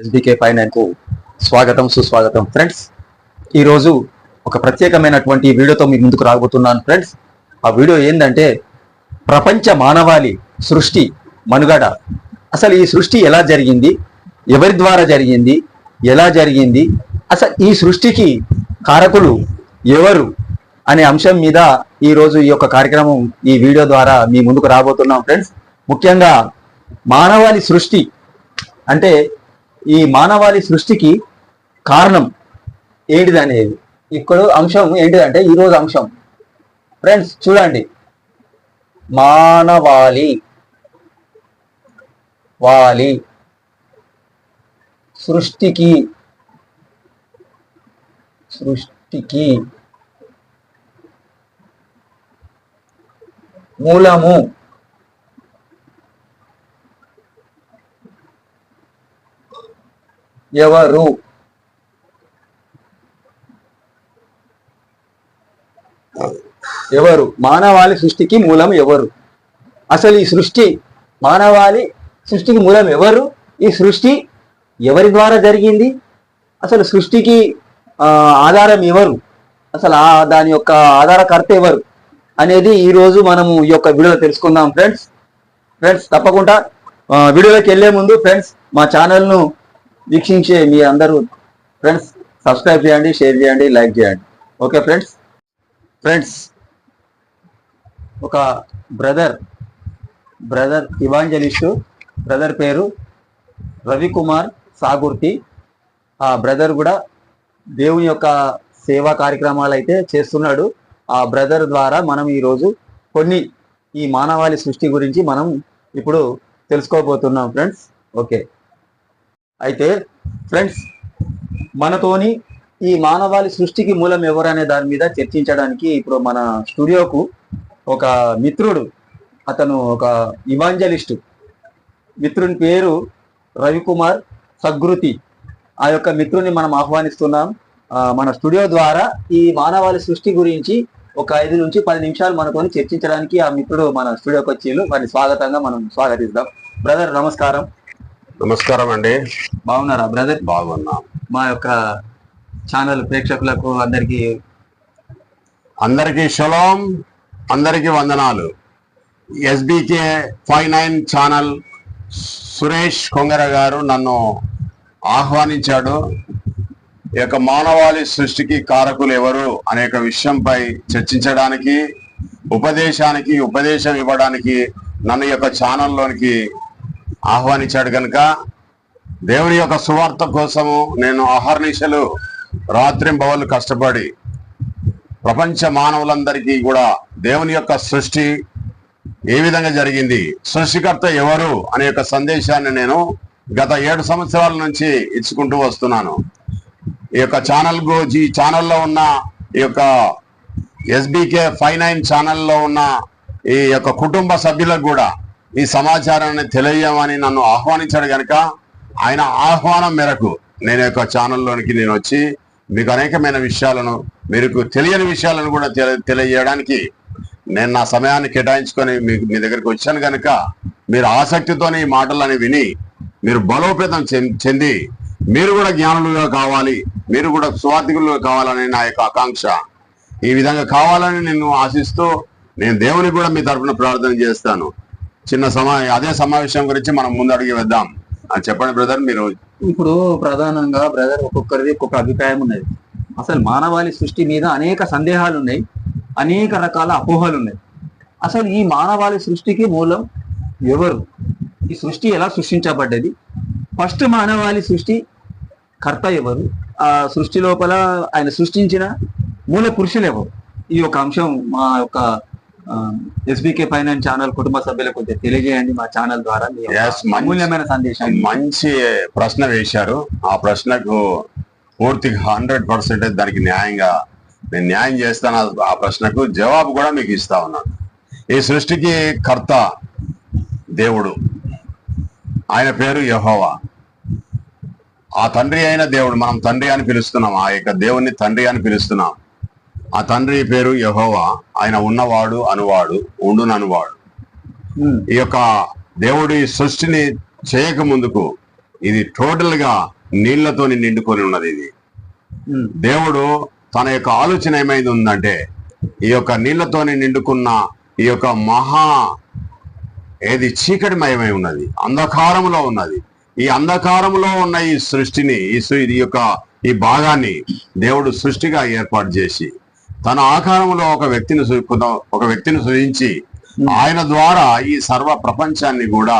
SBK ఫైనాన్కు స్వాగతం సుస్వాగతం. Friends ఈరోజు ఒక ప్రత్యేకమైనటువంటి వీడియోతో మీ ముందుకు రాబోతున్నాను ఫ్రెండ్స్. ఆ వీడియో ఏంటంటే ప్రపంచ మానవాళి సృష్టి మనుగడ. అసలు ఈ సృష్టి ఎలా జరిగింది? ఎవరి ద్వారా జరిగింది? ఎలా జరిగింది? అసలు ఈ సృష్టికి కారకులు ఎవరు? అనే అంశం మీద ఈ రోజు ఈ యొక్క కార్యక్రమం ఈ వీడియో ద్వారా మీ ముందుకు రాబోతున్నాం ఫ్రెండ్స్. ముఖ్యంగా మానవాళి సృష్టి అంటే ఈ మానవాళి సృష్టికి కారణం ఏంటిది అనేది ఇక్కడ అంశం ఏంటిదంటే ఈరోజు అంశం. ఫ్రెండ్స్ చూడండి. మానవాళి. వాలి. సృష్టికి. సృష్టికి. మూలము. ఎవరు? ఎవరు? మానవాళి సృష్టికి మూలం ఎవరు? అసలు ఈ సృష్టి మానవాళి సృష్టికి మూలం ఎవరు? ఈ సృష్టి ఎవరి ద్వారా జరిగింది? అసలు సృష్టికి ఆధారం ఎవరు? అసలు ఆ దాని యొక్క ఆధారకర్త ఎవరు? అనేది ఈరోజు మనము ఈ యొక్క వీడియోలో తెలుసుకుందాం ఫ్రెండ్స్. ఫ్రెండ్స్ తప్పకుండా వీడియోలోకి వెళ్ళే ముందు ఫ్రెండ్స్ మా ఛానల్ను వీక్షించే మీ అందరూ. ఫ్రెండ్స్ సబ్స్క్రైబ్ చేయండి షేర్ చేయండి లైక్ చేయండి. ఓకే ఫ్రెండ్స్ ఫ్రెండ్స్ ఒక బ్రదర్ బ్రదర్ ఇవాంజలిస్టు బ్రదర్ పేరు రవికుమార్ సాగుర్తి. ఆ బ్రదర్ కూడా దేవుని యొక్క సేవా కార్యక్రమాలు అయితే చేస్తున్నాడు. ఆ బ్రదర్ ద్వారా మనం ఈరోజు కొన్ని ఈ మానవాళి సృష్టి గురించి మనం ఇప్పుడు తెలుసుకోబోతున్నాం ఫ్రెండ్స్ ఓకే అయితే ఫ్రెండ్స్ మనతోని ఈ మానవాళి సృష్టికి మూలం ఎవరనే దాని మీద చర్చించడానికి ఇప్పుడు మన స్టూడియోకు ఒక మిత్రుడు అతను ఒక ఇవాంజలిస్టు. మిత్రుని పేరు రవికుమార్ సగృతి ఆ యొక్క మిత్రుని మనం ఆహ్వానిస్తున్నాం. మన స్టూడియో ద్వారా ఈ మానవాళి సృష్టి గురించి ఒక ఐదు నుంచి పది నిమిషాలు మనతోని చర్చించడానికి ఆ మిత్రుడు మన స్టూడియోకి వచ్చి వారిని స్వాగతంగా మనం స్వాగతిద్దాం. బ్రదర్ నమస్కారం. నమస్కారం అండి. బాగున్నారా బ్రదర్? బాగున్నాం. మా యొక్క ఛానల్ ప్రేక్షకులకు అందరికీ అందరికీ షలోం అందరికీ వందనాలు. SBK five nine channel Suresh Kongara garu నన్ను ఆహ్వానించాడు. ఈ యొక్క మానవాళి సృష్టికి కారకులు ఎవరు అనేక విషయంపై చర్చించడానికి ఉపదేశానికి ఉపదేశం ఇవ్వడానికి నన్ను యొక్క ఛానల్లోనికి ఆహ్వానించాడు కనుక దేవుని యొక్క సువార్త కోసము నేను అహర్నిశలు రాత్రింబవళ్ళు కష్టపడి ప్రపంచ మానవులందరికీ కూడా దేవుని యొక్క సృష్టి ఏ విధంగా జరిగింది సృష్టికర్త ఎవరు అనే యొక్క సందేశాన్ని నేను గత ఏడు సంవత్సరాల నుంచి ఇచ్చుకుంటూ వస్తున్నాను. ఈ యొక్క ఛానల్ గు ఛానల్లో ఉన్న ఈ యొక్క ఎస్బికే ఫైవ్ నైన్ ఛానల్లో ఉన్న ఈ యొక్క కుటుంబ సభ్యులకు కూడా ఈ సమాచారాన్ని తెలియమని నన్ను ఆహ్వానించాడు కనుక ఆయన ఆహ్వానం మేరకు నేను యొక్క ఛానల్లోనికి నేను వచ్చి మీకు అనేకమైన విషయాలను మీకు తెలియని విషయాలను కూడా తెలియజేయడానికి నేను నా సమయాన్ని కేటాయించుకొని మీకు మీ దగ్గరికి వచ్చాను కనుక మీరు ఆసక్తితోనే ఈ మాటలని విని మీరు బలోపేతం చెంది మీరు కూడా జ్ఞానులుగా కావాలి మీరు కూడా స్వార్థికులుగా కావాలని నా యొక్క ఆకాంక్ష. ఈ విధంగా కావాలని నేను ఆశిస్తూ నేను దేవుని కూడా మీ తరఫున ప్రార్థన చేస్తాను. చిన్న సమా అదే సమావేశం గురించి మనం ముందు అడిగి వేద్దాం చెప్పండి బ్రదర్ మీరు. ఇప్పుడు ప్రధానంగా బ్రదర్ ఒక్కొక్కరిది ఒక్కొక్క అభిప్రాయం ఉన్నది. అసలు మానవాళి సృష్టి మీద అనేక సందేహాలు ఉన్నాయి అనేక రకాల అపోహలు ఉన్నాయి అసలు ఈ మానవాళి సృష్టికి మూలం ఎవరు? ఈ సృష్టి ఎలా సృష్టించబడ్డది? ఫస్ట్ మానవాళి సృష్టి కర్త ఎవరు? ఆ సృష్టి లోపల ఆయన సృష్టించిన మూల పురుషులు ఎవరు? ఈ యొక్క అంశం మా యొక్క ఎస్బికే ఫైనాన్స్ ఛానల్ కుటుంబ సభ్యులకు కొంచెం తెలియజేయండి మా ఛానల్ ద్వారా. Yes, మంచి- అమూల్యమైన సందేశాన్ని. మంచి ప్రశ్న వేశారు. ఆ ప్రశ్నకు పూర్తిగా హండ్రెడ్ పర్సెంటేజ్ దానికి న్యాయంగా నేను న్యాయం చేస్తాను. ఆ- ఆ ప్రశ్నకు జవాబు కూడా మీకు ఇస్తా ఉన్నాను. ఈ సృష్టికి కర్త దేవుడు. ఆయన పేరు యహోవా. ఆ తండ్రి అయిన దేవుడు. మనం తండ్రి అని పిలుస్తున్నాం. ఆ యొక్క దేవుణ్ణి తండ్రి అని పిలుస్తున్నాం. ఆ తండ్రి పేరు యహోవా ఆయన ఉన్నవాడు అనువాడు ఉండుననువాడు. ఈ యొక్క దేవుడు ఈ సృష్టిని చేయక ముందుకు ఇది టోటల్గా నీళ్ళతోని నిండుకొని ఉన్నది ఇది. దేవుడు తన యొక్క ఆలోచన ఏమైంది ఉందంటే ఈ యొక్క నీళ్ళతోని నిండుకున్న ఈ యొక్క మహా ఏది చీకటిమయమై ఉన్నది అంధకారములో ఉన్నది. ఈ అంధకారములో ఉన్న ఈ సృష్టిని ఈ యొక్క ఈ భాగాన్ని దేవుడు సృష్టిగా ఏర్పాటు చేసి తన ఆకారంలో ఒక వ్యక్తిని ఒక వ్యక్తిని సృజించి ఆయన ద్వారా ఈ సర్వ ప్రపంచాన్ని కూడా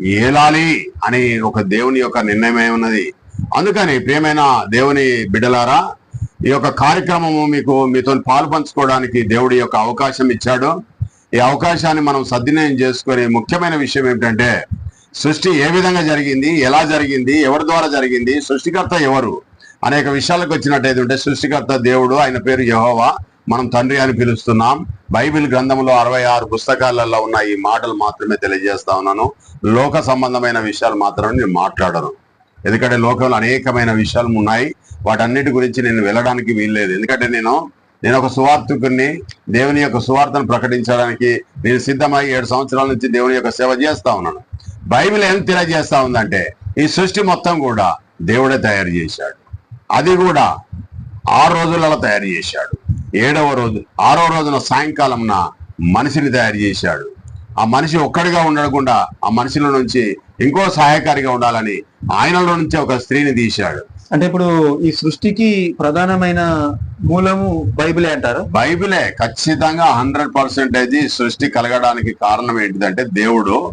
ఏలాలి అని ఒక దేవుని యొక్క నిర్ణయమై ఉన్నది. అందుకని ప్రియమైన దేవుని బిడ్డలారా ఈ యొక్క కార్యక్రమము మీకు మీతో పాలు పంచుకోవడానికి దేవుడి యొక్క అవకాశం ఇచ్చాడు. ఈ అవకాశాన్ని మనం సద్వినియోగం చేసుకునే ముఖ్యమైన విషయం ఏమిటంటే సృష్టి ఏ విధంగా జరిగింది ఎలా జరిగింది ఎవరి ద్వారా జరిగింది సృష్టికర్త ఎవరు అనేక విషయాలకు వచ్చినట్టయితే ఉంటే సృష్టికర్త దేవుడు ఆయన పేరు యహోవా. మనం తండ్రి అని పిలుస్తున్నాం. బైబిల్ గ్రంథంలో అరవై ఆరు పుస్తకాలలో ఉన్న ఈ మాటలు మాత్రమే తెలియజేస్తా ఉన్నాను. లోక సంబంధమైన విషయాలు మాత్రమే నేను మాట్లాడను. ఎందుకంటే లోకంలో అనేకమైన విషయాలు ఉన్నాయి. వాటన్నిటి గురించి నేను వెళ్ళడానికి వీల్లేదు. ఎందుకంటే నేను నేను ఒక సువార్థకుని దేవుని యొక్క సువార్తను ప్రకటించడానికి నేను సిద్ధమై ఏడు సంవత్సరాల నుంచి దేవుని యొక్క సేవ చేస్తా ఉన్నాను. బైబిల్ ఏం తెలియజేస్తా ఉందంటే ఈ సృష్టి మొత్తం కూడా దేవుడే తయారు చేశాడు. అది కూడా ఆరు రోజులలో తయారు చేశాడు. ఏడవ రోజు ఆరో రోజున సాయంకాలంన మనిషిని తయారు చేశాడు. ఆ మనిషి ఒక్కడిగా ఉండకుండా ఆ మనిషిలో నుంచి ఇంకో సహాయకారిగా ఉండాలని ఆయనలో నుంచి ఒక స్త్రీని తీశాడు. అంటే ఇప్పుడు ఈ సృష్టికి ప్రధానమైన మూలము బైబిలే అంటారు? బైబిలే ఖచ్చితంగా హండ్రెడ్ పర్సెంటేజ్ సృష్టి కలగడానికి కారణం ఏంటిదంటే దేవుడు.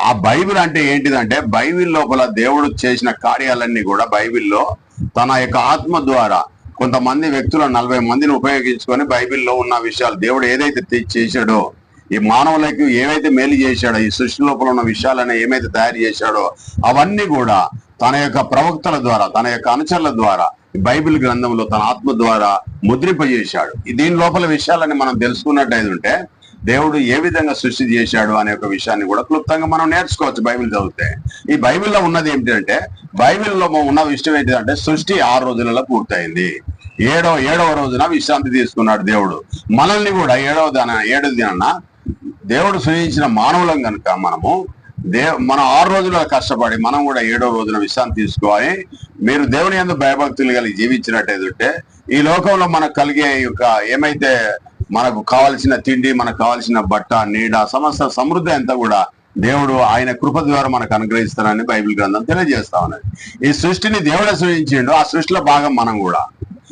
ఆ బైబిల్ అంటే ఏంటిదంటే బైబిల్ లోపల దేవుడు చేసిన కార్యాలన్నీ కూడా బైబిల్లో తన యొక్క ఆత్మ ద్వారా కొంతమంది వ్యక్తులు నలభై మందిని ఉపయోగించుకొని బైబిల్లో ఉన్న విషయాలు దేవుడు ఏదైతే చేశాడో ఈ మానవులకు ఏవైతే మేలు చేశాడో ఈ సృష్టి లోపల ఉన్న విషయాలను ఏమైతే తయారు చేశాడో అవన్నీ కూడా తన యొక్క ప్రవక్తల ద్వారా తన యొక్క అనుచరుల ద్వారా బైబిల్ గ్రంథంలో తన ఆత్మ ద్వారా ముద్రింపజేశాడు. దీని లోపల విషయాలని మనం తెలుసుకున్నట్టు ఉంటే దేవుడు ఏ విధంగా సృష్టి చేశాడు అనే ఒక విషయాన్ని కూడా క్లుప్తంగా మనం నేర్చుకోవచ్చు బైబిల్ చదివితే. ఈ బైబిల్లో ఉన్నది ఏంటంటే బైబిల్లో ఉన్న విషయం ఏంటంటే సృష్టి ఆరు రోజులలో పూర్తయింది. ఏడో ఏడవ రోజున విశ్రాంతి తీసుకున్నాడు దేవుడు. మనల్ని కూడా ఏడవ దాన ఏడవ దినాన దేవుడు సృజించిన మానవులం కనుక మనము దే మనం ఆరు రోజుల కష్టపడి మనం కూడా ఏడో రోజున విశ్రాంతి తీసుకోవాలి. మీరు దేవుని ఎందు భయభక్తులు కలిగి జీవించినట్టు ఈ లోకంలో మనకు కలిగే యొక్క ఏమైతే మనకు కావలసిన తిండి మనకు కావలసిన బట్ట నీడ సమస్త సమృద్ధి అంతా కూడా దేవుడు ఆయన కృప ద్వారా మనకు అనుగ్రహిస్తానని బైబిల్ గ్రంథం తెలియజేస్తా ఉన్నది. ఈ సృష్టిని దేవుడే సృజించిండు ఆ సృష్టిలో భాగం మనం కూడా.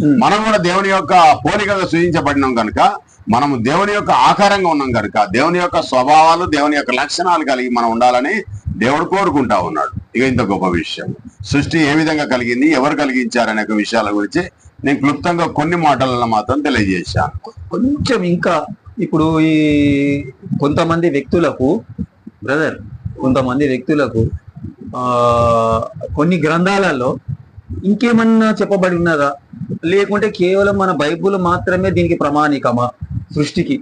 మనం కూడా దేవుని యొక్క పోలికగా సృజించబడినాం కనుక మనము దేవుని యొక్క ఆకారంగా ఉన్నాం కనుక దేవుని యొక్క స్వభావాలు దేవుని యొక్క లక్షణాలు కలిగి మనం ఉండాలని దేవుడు కోరుకుంటా ఉన్నాడు. ఇక ఇంత గొప్ప విషయం. సృష్టి ఏ విధంగా కలిగింది ఎవరు కలిగించారనే విషయాల గురించి నేను క్లుప్తంగా కొన్ని మాటలలో మాత్రం తెలియజేశాను. కొంచెం ఇంకా ఇప్పుడు ఈ కొంతమంది వ్యక్తులకు బ్రదర్ కొంతమంది వ్యక్తులకు ఆ కొన్ని గ్రంథాలలో ఇంకేమన్నా చెప్పబడి ఉన్నదా లేకుంటే కేవలం మన బైబుల్ మాత్రమే దీనికి ప్రమాణికమా సృష్టికి?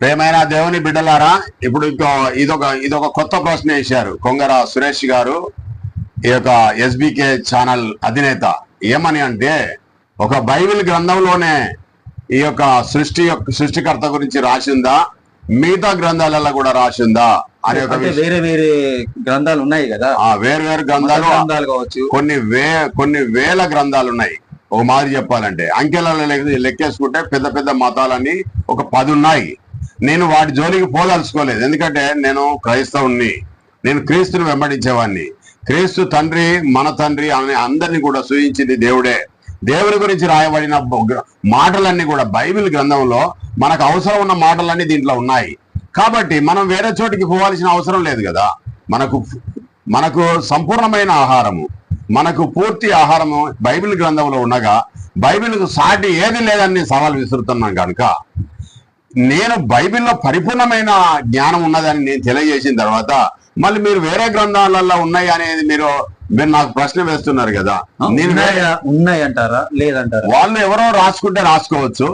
ప్రేమైన దేవుని బిడ్డలారా ఇప్పుడు ఇంకో ఇదొక ఇదొక కొత్త ప్రశ్న వేశారు కొంగర సురేష్ గారు ఈ యొక్క ఎస్బికే ఛానల్ అధినేత. ఏమని అంటే ఒక బైబిల్ గ్రంథంలోనే ఈ యొక్క సృష్టి యొక్క సృష్టికర్త గురించి రాసిందా? మిగతా గ్రంథాలలో కూడా రాసిందా అనే ఒక వేరే వేరే గ్రంథాలు ఉన్నాయి కదా. ఆ వేరు వేరు గ్రంథాలు గ్రంథాలు కావచ్చు. కొన్ని వే కొన్ని వేల గ్రంథాలు ఉన్నాయి. ఒక మాదిరి చెప్పాలంటే. అంకెలలో లెక్క- లెక్కేసుకుంటే పెద్ద పెద్ద మతాలన్నీ ఒక పది ఉన్నాయి. నేను వాటి జోలికి పోదలుచుకోలేదు. ఎందుకంటే నేను క్రైస్తవుణ్ణి. నేను క్రీస్తుని వెంబడించేవాడిని క్రీస్తు తండ్రి మన తండ్రి అనే అందరిని కూడా సూచించింది దేవుడే. దేవుని గురించి రాయబడిన మాటలన్నీ కూడా బైబిల్ గ్రంథంలో మనకు అవసరం ఉన్న మాటలన్నీ దీంట్లో ఉన్నాయి. కాబట్టి మనం వేరే చోటికి పోవాల్సిన అవసరం లేదు కదా. మనకు మనకు సంపూర్ణమైన ఆహారము మనకు పూర్తి ఆహారము బైబిల్ గ్రంథంలో ఉండగా బైబిల్కు సాటి ఏది లేదని నేను సవాల్ విసురుతున్నాను కనుక నేను బైబిల్లో పరిపూర్ణమైన జ్ఞానం ఉన్నదని నేను తెలియజేసిన తర్వాత మళ్ళీ మీరు వేరే గ్రంథాలలో ఉన్నాయి అనేది మీరు మీరు నాకు ప్రశ్న వేస్తున్నారు కదా. నేను వేరే- ఉన్నాయా? ఉన్నాయి అంటారా లేదంటారా? వాళ్ళు ఎవరో రాసుకుంటే రాసుకోవచ్చు.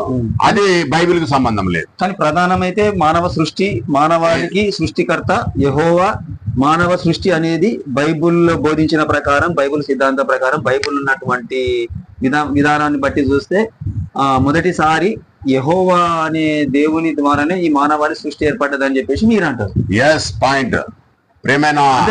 అది బైబిల్కు సంబంధం లేదు. కానీ ప్రధానమైతే మానవ సృష్టి మానవాళికి సృష్టికర్త యహోవా. మానవ సృష్టి అనేది బైబుల్లో బోధించిన ప్రకారం బైబుల్ సిద్ధాంత ప్రకారం బైబుల్ ఉన్నటువంటి విధా విధానాన్ని బట్టి చూస్తే ఆ మొదటిసారి యహోవా అనే దేవుని ద్వారానే ఈ మానవాళి సృష్టి ఏర్పడ్డదని చెప్పేసి మీరు అంటారు ఎస్ పాయింట్ ప్రేమైన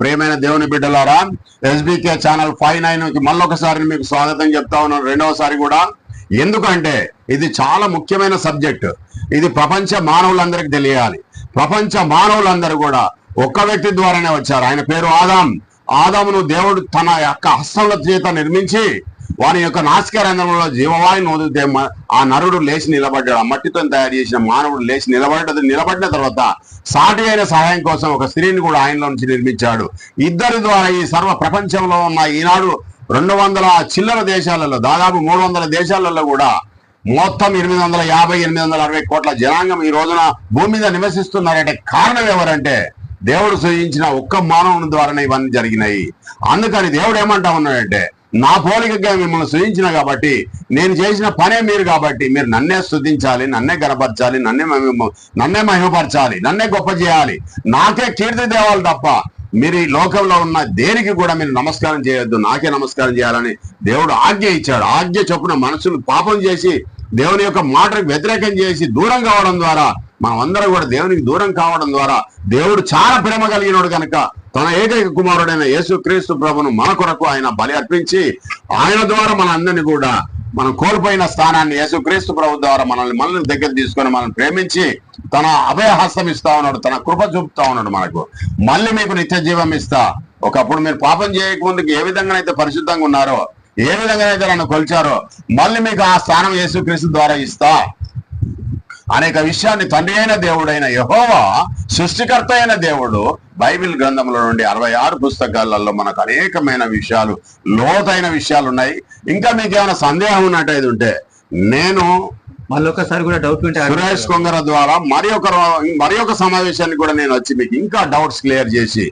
ప్రేమైన దేవుని బిడ్డలారా ఎస్బికే ఛానల్ ఫైవ్ నైన్కి మళ్ళొకసారి మీకు స్వాగతం చెప్తా ఉన్నాను. రెండవసారి కూడా. ఎందుకంటే ఇది చాలా ముఖ్యమైన సబ్జెక్ట్. ఇది ప్రపంచ మానవులందరికీ తెలియాలి. ప్రపంచ మానవులందరూ కూడా ఒక్క వ్యక్తి ద్వారానే వచ్చారు. ఆయన పేరు ఆదాం. ఆదామును దేవుడు తన యొక్క హస్తముల చేత నిర్మించి వాని యొక్క నాసికారంధ్రంలో జీవవాయుని వదిలితే మ- ఆ నరుడు లేచి నిలబడ్డాడు. ఆ మట్టితో తయారు చేసిన మానవుడు లేచి నిలబడ్డది నిలబడిన తర్వాత సాటి అయిన సహాయం కోసం ఒక స్త్రీని కూడా ఆయనలో నుంచి నిర్మించాడు. ఇద్దరి ద్వారా ఈ సర్వ ప్రపంచంలో ఉన్న ఈనాడు రెండు వందల చిల్లర దేశాలలో దాదాపు మూడు వందల దేశాలలో కూడా మొత్తం ఎనిమిది వందల యాభై ఎనిమిది వందల అరవై కోట్ల జనాంగం ఈ రోజున భూమి మీద నివసిస్తున్నారంటే కారణం ఎవరంటే దేవుడు సృజించిన ఒక్క మానవుని ద్వారానే ఇవన్నీ జరిగినాయి. అందుకని దేవుడు ఏమంటా ఉన్నాడంటే నా పోలికగా మిమ్మల్ని సృజించిన కాబట్టి నేను చేసిన పనే మీరు కాబట్టి మీరు నన్నే స్తుతించాలి నన్నే గనపరచాలి నన్నే నన్నే మహిమపరచాలి నన్నే గొప్ప చేయాలి. నాకే కీర్తి దేవాలి తప్ప మీరు ఈ లోకంలో ఉన్న దేనికి కూడా మీరు నమస్కారం చేయొద్దు నాకే నమస్కారం చేయాలని దేవుడు ఆజ్ఞ ఇచ్చాడు. ఆజ్ఞ చొప్పున మనసును పాపం చేసి దేవుని యొక్క మాటకు వ్యతిరేకం చేసి దూరం కావడం ద్వారా మనం అందరం కూడా దేవునికి దూరం కావడం ద్వారా దేవుడు చాలా ప్రేమ కలిగినోడు కనుక తన ఏకైక కుమారుడైన యేసు క్రీస్తు ప్రభును మన కొరకు ఆయన బలి అర్పించి ఆయన ద్వారా మన అందరినీ కూడా మనం కోల్పోయిన స్థానాన్ని యేసు క్రీస్తు ప్రభు ద్వారా మనల్ని మనల్ని దగ్గర తీసుకొని మనల్ని ప్రేమించి తన అభయహస్తం ఇస్తా ఉన్నాడు తన కృప చూపుతా ఉన్నాడు మనకు. మళ్ళీ మీకు నిత్య జీవం ఇస్తా. ఒకప్పుడు మీరు పాపం చేయకముందుకు ఏ విధంగానైతే పరిశుద్ధంగా ఉన్నారో ఏ విధంగానైతే నన్ను కొలిచారో మళ్ళీ మీకు ఆ స్థానం యేసుక్రీస్తు ద్వారా ఇస్తా. అనేక విషయాన్ని తండ్రి అయిన దేవుడైన యహోవా సృష్టికర్త అయిన దేవుడు బైబిల్ గ్రంథంలో నుండి అరవై ఆరు పుస్తకాలలో మనకు అనేకమైన విషయాలు లోతైన విషయాలు ఉన్నాయి ఇంకా మీకు ఏమైనా సందేహం ఉన్నట్టయితే ఉంటే నేను మళ్ళీ ఒకసారి కూడా డౌట్ ఉంటే. సురేష్ కొంగర ద్వారా మరి ఒక మరి ఒక సమావేశాన్ని కూడా నేను వచ్చి మీకు ఇంకా డౌట్స్ క్లియర్ చేసి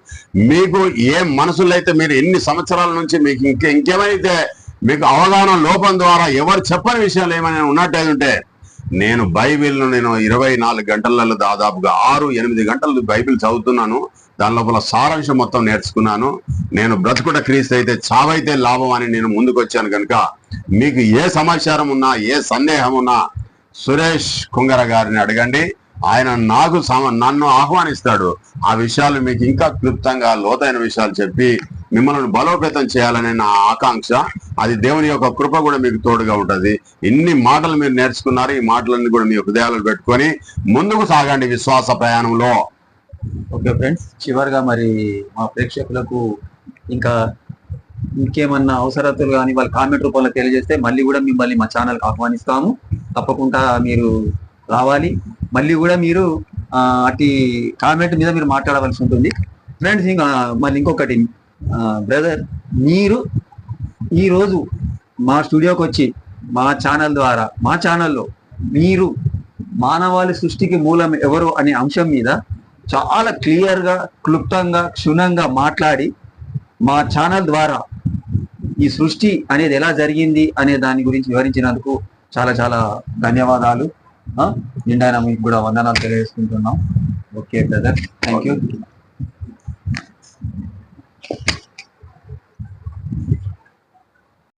మీకు ఏ మనసులో అయితే మీరు ఎన్ని సంవత్సరాల నుంచి మీకు ఇంకే ఇంకేమైతే మీకు అవగాహన లోపం ద్వారా ఎవరు చెప్పని విషయాలు ఏమైనా ఉన్నట్టయితే ఉంటే నేను బైబిల్ను నేను ఇరవై నాలుగు గంటలలో దాదాపుగా ఆరు ఎనిమిది గంటలు బైబిల్ చదువుతున్నాను. దాని లోపల సారాంశం మొత్తం నేర్చుకున్నాను. నేను బ్రతుకుట క్రీస్తు అయితే చావైతే లాభం అని నేను ముందుకు వచ్చాను కనుక మీకు ఏ సమాచారం ఉన్నా ఏ సందేహం ఉన్నా సురేష్ కుంగర గారిని అడగండి. ఆయన నాకు నన్ను ఆహ్వానిస్తాడు. ఆ విషయాలు మీకు ఇంకా క్లుప్తంగా లోతైన విషయాలు చెప్పి మిమ్మల్ని బలోపేతం చేయాలనే నా ఆకాంక్ష. అది దేవుని యొక్క కృప కూడా మీకు తోడుగా ఉంటుంది. ఇన్ని మాటలు మీరు నేర్చుకున్నారు ఈ మాటలన్నీ కూడా మీ హృదయాలు పెట్టుకొని ముందుకు సాగండి విశ్వాస ప్రయాణంలో. ఓకే ఫ్రెండ్స్ చివరిగా మరి మా ప్రేక్షకులకు ఇంకా ఇంకేమన్నా అవసరతలు కానీ వాళ్ళ కామెంట్ రూపంలో తెలియజేస్తే మళ్ళీ కూడా మిమ్మల్ని మా ఛానల్కి ఆహ్వానిస్తాము. తప్పకుండా మీరు రావాలి. మళ్ళీ కూడా మీరు అటు కామెంట్ మీద మీరు మాట్లాడవలసి ఉంటుంది. ఫ్రెండ్స్ ఇంకా మళ్ళీ ఇంకొకటి బ్రదర్ మీరు ఈరోజు మా స్టూడియోకి వచ్చి మా ఛానల్ ద్వారా మా ఛానల్లో మీరు మానవాళి సృష్టికి మూలం ఎవరు అనే అంశం మీద చాలా క్లియర్గా క్లుప్తంగా క్షుణ్ణంగా మాట్లాడి మా ఛానల్ ద్వారా ఈ సృష్టి అనేది ఎలా జరిగింది అనే దాని గురించి వివరించినందుకు చాలా చాలా ధన్యవాదాలు. ఆ, మీకు కూడా వందనాలు తెలియజేసుకుంటున్నాం. Okay brother thank you